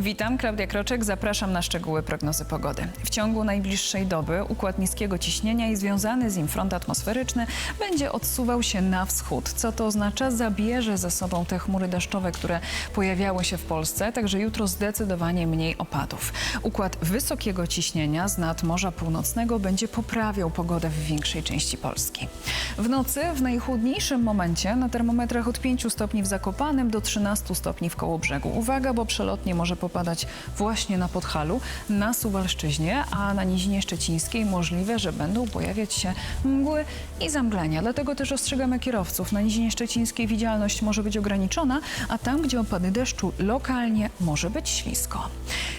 Witam, Klaudia Kroczek, zapraszam na szczegóły prognozy pogody. W ciągu najbliższej doby układ niskiego ciśnienia i związany z nim front atmosferyczny będzie odsuwał się na wschód. Co to oznacza? Zabierze ze sobą te chmury deszczowe, które pojawiały się w Polsce, także jutro zdecydowanie mniej opadów. Układ wysokiego ciśnienia z nad Morza Północnego będzie poprawiał pogodę w większej części Polski. W nocy w najchłodniejszym momencie na termometrach od 5 stopni w Zakopanem do 13 stopni w Kołobrzegu. Uwaga, bo przelotnie może popadać właśnie na Podhalu, na Suwalszczyźnie, a na Nizinie Szczecińskiej możliwe, że będą pojawiać się mgły i zamglenia. Dlatego też ostrzegamy kierowców. Na Nizinie Szczecińskiej widzialność może być ograniczona, a tam, gdzie opady deszczu lokalnie może być ślisko.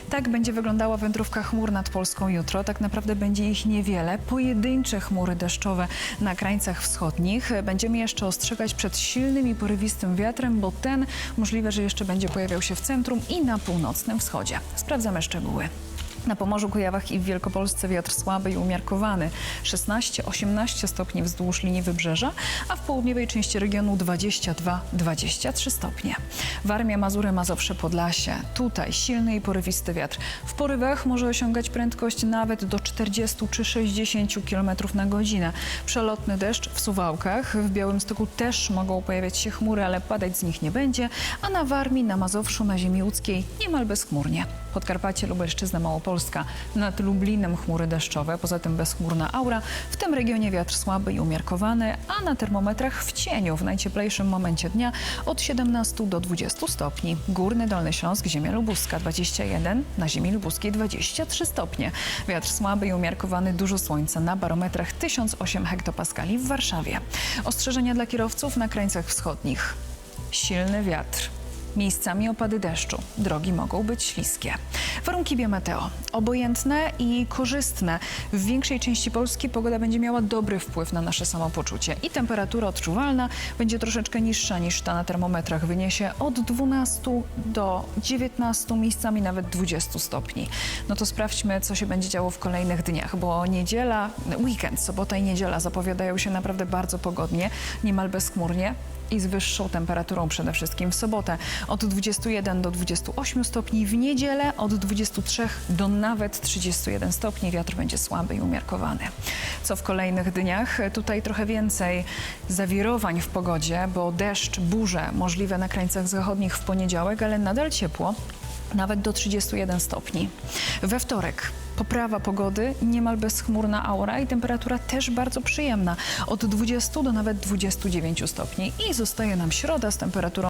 Tak będzie wyglądała wędrówka chmur nad Polską jutro. Tak naprawdę będzie ich niewiele. Pojedyncze chmury deszczowe na krańcach wschodnich. Będziemy jeszcze ostrzegać przed silnym i porywistym wiatrem, bo ten możliwe, że jeszcze będzie pojawiał się w centrum i na północnym wschodzie. Sprawdzamy szczegóły. Na Pomorzu, Kujawach i w Wielkopolsce wiatr słaby i umiarkowany 16-18 stopni wzdłuż linii wybrzeża, a w południowej części regionu 22-23 stopnie. Warmia, Mazury, Mazowsze, Podlasie. Tutaj silny i porywisty wiatr. W porywach może osiągać prędkość nawet do 40 czy 60 km na godzinę. Przelotny deszcz w Suwałkach. W Białymstoku też mogą pojawiać się chmury, ale padać z nich nie będzie, a na Warmii, na Mazowszu, na ziemi łódzkiej niemal bezchmurnie. Podkarpacie, Lubelszczyzna, Małopolska. Nad Lublinem chmury deszczowe, poza tym bezchmurna aura. W tym regionie wiatr słaby i umiarkowany, a na termometrach w cieniu w najcieplejszym momencie dnia od 17 do 20 stopni. Górny Dolny Śląsk, ziemia lubuska 21, na ziemi lubuskiej 23 stopnie. Wiatr słaby i umiarkowany, dużo słońca na barometrach 1008 hektopaskali w Warszawie. Ostrzeżenia dla kierowców na krańcach wschodnich. Silny wiatr. Miejscami opady deszczu. Drogi mogą być śliskie. Warunki biometeo. Obojętne i korzystne. W większej części Polski pogoda będzie miała dobry wpływ na nasze samopoczucie. I temperatura odczuwalna będzie troszeczkę niższa niż ta na termometrach. Wyniesie od 12 do 19, miejscami nawet 20 stopni. No to sprawdźmy, co się będzie działo w kolejnych dniach, bo niedziela, weekend, sobota i niedziela zapowiadają się naprawdę bardzo pogodnie, niemal bezchmurnie i z wyższą temperaturą przede wszystkim w sobotę od 21 do 28 stopni, w niedzielę od 23 do nawet 31 stopni. Wiatr będzie słaby i umiarkowany. Co w kolejnych dniach? Tutaj trochę więcej zawirowań w pogodzie, bo deszcz, burze możliwe na krańcach zachodnich w poniedziałek, ale nadal ciepło. Nawet do 31 stopni. We wtorek poprawa pogody, niemal bezchmurna aura i temperatura też bardzo przyjemna. Od 20 do nawet 29 stopni. I zostaje nam środa z temperaturą